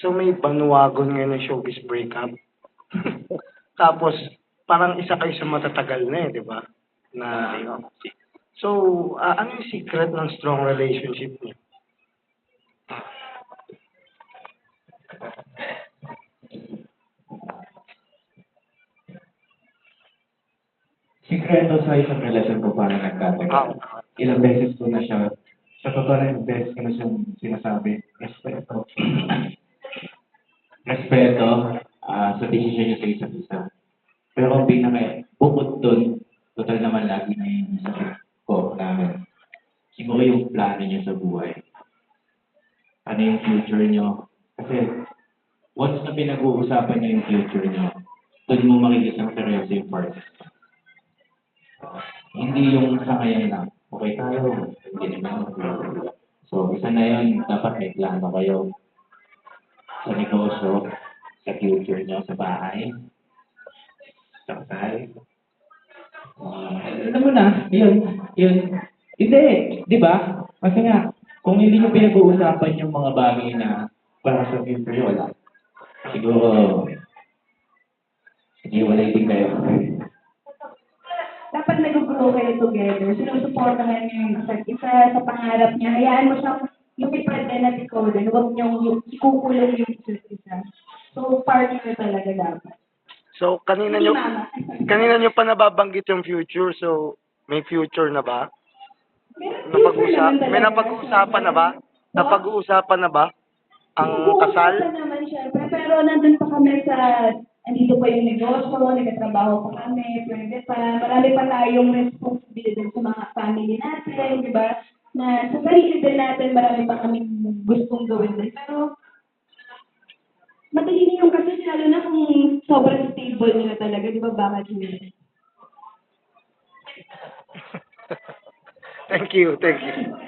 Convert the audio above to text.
So may bandwagon ngayon ng showbiz breakup. Tapos, parang isa kayo sa matatagal na eh, di ba? Na, ano. So, ah, ano yung secret ng strong relationship niyo? Sikreto sa isang relasyon ko paano nagkatagal. Ilang beses ko na siya, sa totoo na yung beses ko na siyang sinasabi, respeto. Respeto ah, sa desisyon niya sa isa't isa. Pero ang pinaka, bukod dun, total naman lagi na yung sakit ko namin. Siguro yung plano niya sa buhay. Ano yung future niyo. Kasi, once na pinag-uusapan niyo yung future niyo, doon mo makikita ang seryoso yung partner. Hindi yung sa ngayon lang. Okay tayo. Hindi naman. So, isa na yun. Dapat may plano kayo sa negosyo, sa future nyo, sa bahay, sa kasal. Uh, alam mo na, yun, yun. Hindi, di ba? Kasi nga, kung hindi nyo pinag-uusapan yung mga bagay na para sa future nyo, wala. Siguro, hindi wala din kayo. dapat nag-grow kayo together. Sinusuportahan niyo yung isa't isa sa pangarap niya. Hayaan mo siyang din at ikaw din. Huwag niyong ikukulong yung isa't isa. So, partner talaga dapat. So, kanina Hindi nyo, mama. kanina nyo pa nababanggit yung future, so, may future na ba? Meron Napag-usap, may napag-uusapan na ba? Napag-uusapan na ba? Ang kasal? Nag-uusapan naman syempre, pero nandun pa kami sa, andito pa yung negosyo, nagtatrabaho pa kami, pwede pa, marami pa tayong responsibilidad sa mga family natin, di ba? Na sa sarili din natin, marami pa kami gustong gawin din. Pero, madali na yung kasi lalo na kung sobrang stable nila talaga, di ba, bakit yun? Thank you, thank you.